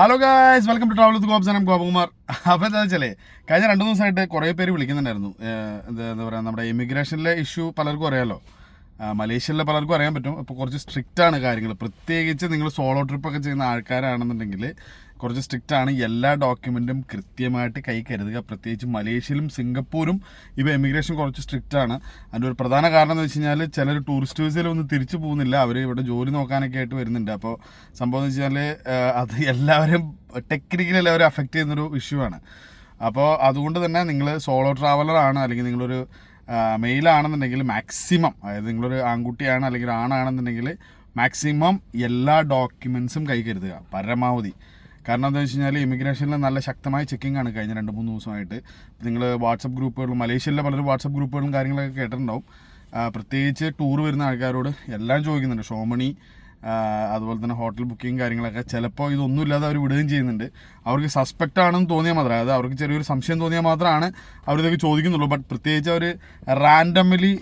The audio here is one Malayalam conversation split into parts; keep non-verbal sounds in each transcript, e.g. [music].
Hello guys welcome to travel with Gops ഞാൻ ഗോപകുമാർ അപ്പോൾ എന്താ വെച്ചാലേ കഴിഞ്ഞ രണ്ട് ദിവസമായിട്ട് കുറേ പേര് വിളിക്കുന്നുണ്ടായിരുന്നു. എന്താ എന്താ പറയുക നമ്മുടെ ഇമിഗ്രേഷനിലെ ഇഷ്യൂ പലർക്കും അറിയാലോ. ആ, മലേഷ്യയിലെ പലർക്കും അറിയാൻ പറ്റും. ഇപ്പോൾ കുറച്ച് സ്ട്രിക്റ്റ് ആണ് കാര്യങ്ങൾ പ്രത്യേകിച്ച് നിങ്ങൾ സോളോ ട്രിപ്പൊക്കെ ചെയ്യുന്ന ആൾക്കാരാണെന്നുണ്ടെങ്കിൽ കുറച്ച് സ്ട്രിക്റ്റ് ആണ് എല്ലാ ഡോക്യുമെന്റും കൃത്യമായിട്ട് കൈ കരുതുക. പ്രത്യേകിച്ച് മലേഷ്യയിലും സിംഗപ്പൂരും ഇപ്പോൾ എമിഗ്രേഷൻ കുറച്ച് സ്ട്രിക്റ്റ് ആണ്. അതിന്റെ ഒരു പ്രധാന കാരണം എന്ന് വെച്ച് കഴിഞ്ഞാൽ ചിലർ ടൂറിസ്റ്റ് വിസയിൽ ഒന്നും തിരിച്ചു പോകുന്നില്ല. അവർ ഇവിടെ ജോലി നോക്കാനൊക്കെ ആയിട്ട് വരുന്നുണ്ട്. അപ്പോൾ സംഭവം എന്ന് വെച്ചാൽ അത് എല്ലാവരും ടെക്നിക്കലി എല്ലാവരും അഫക്റ്റ് ചെയ്യുന്നൊരു ഇഷ്യൂ ആണ്. അപ്പോൾ അതുകൊണ്ട് തന്നെ നിങ്ങൾ സോളോ ട്രാവലർ ആണ്. അല്ലെങ്കിൽ നിങ്ങളൊരു മെയിലാണെന്നുണ്ടെങ്കിൽ മാക്സിമം അതായത് നിങ്ങളൊരു ആൺകുട്ടിയാണ് അല്ലെങ്കിൽ ആണാണെന്നുണ്ടെങ്കിൽ മാക്സിമം എല്ലാ ഡോക്യുമെൻസും കൈ കരുതുക പരമാവധി. കാരണം എന്താ വെച്ച് കഴിഞ്ഞാൽ ഇമിഗ്രേഷനിൽ നല്ല ശക്തമായ ചെക്കിംഗ് ആണ് കഴിഞ്ഞ രണ്ട് മൂന്ന് ദിവസമായിട്ട്. നിങ്ങൾ വാട്സപ്പ് ഗ്രൂപ്പുകളും മലേഷ്യയിലെ പലരും വാട്സപ്പ് ഗ്രൂപ്പുകളും കാര്യങ്ങളൊക്കെ കേട്ടിട്ടുണ്ടാവും. പ്രത്യേകിച്ച് ടൂർ വരുന്ന ആൾക്കാരോട് എല്ലാം ചോദിക്കുന്നുണ്ട്. ഷോമണി അതുപോലെ തന്നെ ഹോട്ടൽ ബുക്കിംഗ് കാര്യങ്ങളൊക്കെ. ചിലപ്പോൾ ഇതൊന്നും ഇല്ലാതെ അവർ വിടുകയും ചെയ്യുന്നുണ്ട്. അവർക്ക് സസ്പെക്റ്റ് ആണെന്ന് തോന്നിയാൽ മാത്രം അതായത് അവർക്ക് ചെറിയൊരു സംശയം തോന്നിയാൽ മാത്രമാണ് അവരിതൊക്കെ ചോദിക്കുന്നുള്ളൂ. ബട്ട് പ്രത്യേകിച്ച് അവർ റാൻഡമലി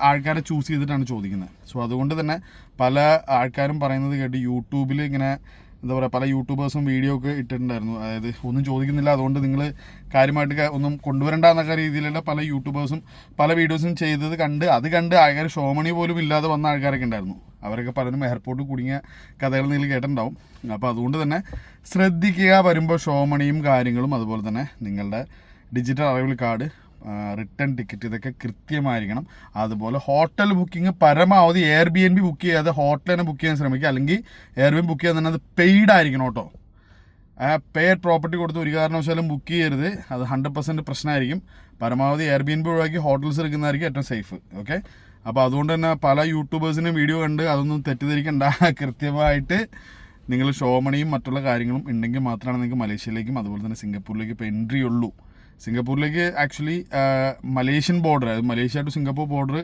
ആൾക്കാരെ ചൂസ് ചെയ്തിട്ടാണ് ചോദിക്കുന്നത്. സോ അതുകൊണ്ട് തന്നെ പല ആൾക്കാരും പറയുന്നത് കേട്ട് യൂട്യൂബിൽ ഇങ്ങനെ എന്താ പറയുക പല യൂട്യൂബേഴ്സും വീഡിയോ ഒക്കെ ഇട്ടിട്ടുണ്ടായിരുന്നു. അതായത് ഒന്നും ചോദിക്കുന്നില്ല. അതുകൊണ്ട് നിങ്ങൾ കാര്യമായിട്ട് ഒന്നും കൊണ്ടുവരണ്ട എന്നൊക്കെ രീതിയിലുള്ള പല യൂട്യൂബേഴ്സും പല വീഡിയോസും ചെയ്തത് കണ്ട് അത് കണ്ട് ആൾക്കാർ ഷോമണി പോലും ഇല്ലാതെ വന്ന ആൾക്കാരൊക്കെ ഉണ്ടായിരുന്നു. അവരൊക്കെ പലരും എയർപോർട്ടിൽ കുടുങ്ങിയ കഥകൾ നിങ്ങൾ കേട്ടിട്ടുണ്ടാവും. അപ്പോൾ അതുകൊണ്ട് തന്നെ ശ്രദ്ധിക്കുക വരുമ്പോൾ ഷോമണിയും കാര്യങ്ങളും അതുപോലെ തന്നെ നിങ്ങളുടെ digital arrival card return ticket ഇതൊക്കെ കൃത്യമായിരിക്കണം. അതുപോലെ ഹോട്ടൽ ബുക്കിംഗ് പരമാവധി air B N B book ചെയ്യാതെ ഹോട്ടൽ തന്നെ ബുക്ക് ചെയ്യാൻ ശ്രമിക്കുക. അല്ലെങ്കിൽ എയർ ബി ബുക്ക് ചെയ്യാൻ തന്നെ അത് പെയ്ഡ് ആയിരിക്കണം കേട്ടോ. പേഡ് പ്രോപ്പർട്ടി കൊടുത്ത് ഒരു കാരണവശാലും ബുക്ക് ചെയ്യരുത്. അത് ഹൺഡ്രഡ് പെർസെന്റ് പ്രശ്നമായിരിക്കും. പരമാവധി എയർ ബി എൻ ബി ഒഴിവാക്കി ഹോട്ടൽസ് എടുക്കുന്നതായിരിക്കും ഏറ്റവും സേഫ് ഓക്കെ അപ്പോൾ അതുകൊണ്ട് തന്നെ പല യൂട്യൂബേഴ്സിനും വീഡിയോ കണ്ട് അതൊന്നും തെറ്റിദ്ധരിക്കണ്ട. [laughs] കൃത്യമായിട്ട് നിങ്ങൾ ഷോമണിയും മറ്റുള്ള കാര്യങ്ങളും ഉണ്ടെങ്കിൽ മാത്രമാണ് നിങ്ങൾക്ക് മലേഷ്യയിലേക്കും അതുപോലെ തന്നെ സിംഗപ്പൂരിലേക്ക് ഇപ്പോൾ എൻട്രി ഉള്ളൂ. സിംഗപ്പൂരിലേക്ക് ആക്ച്വലി മലേഷ്യൻ ബോർഡർ അതായത് മലേഷ്യ ടു സിംഗപ്പൂർ ബോർഡർ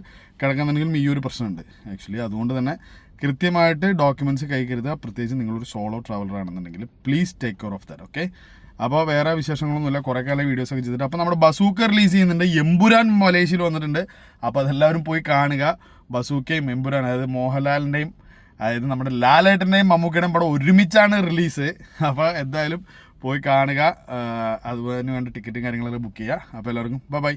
കിടക്കുന്നുണ്ടെങ്കിലും ഈ ഒരു പ്രശ്നമുണ്ട്. ആക്ച്വലി അതുകൊണ്ട് തന്നെ കൃത്യമായിട്ട് ഡോക്യുമെന്റ്സ് കൈ കരുതുക. പ്രത്യേകിച്ച് നിങ്ങളൊരു സോളോ ട്രാവലർ ആണെന്നുണ്ടെങ്കിൽ please take care of that okay അപ്പോൾ വേറെ വിശേഷങ്ങളൊന്നുമില്ല. കുറേ കാലം വീഡിയോസ് ഒക്കെ ചെയ്തിട്ട്. അപ്പോൾ നമ്മുടെ ബസൂക്ക റിലീസ് ചെയ്യുന്നുണ്ട്. എമ്പുരാൻ മലേഷ്യയിൽ വന്നിട്ടുണ്ട്. അപ്പോൾ അതെല്ലാവരും പോയി കാണുക. ബസൂക്കയും എമ്പുരാൻ അതായത് മോഹൻലാലിന്റെയും അതായത് നമ്മുടെ ലാലേട്ടന്റെയും മമ്മൂക്കയുടെയും പടം ഒരുമിച്ചാണ് റിലീസ് അപ്പോൾ എന്തായാലും പോയി കാണുക. അതുപോലെ വേണ്ട ടിക്കറ്റും കാര്യങ്ങളൊക്കെ ബുക്ക് ചെയ്യുക. അപ്പോൾ എല്ലാവർക്കും ബൈ ബൈ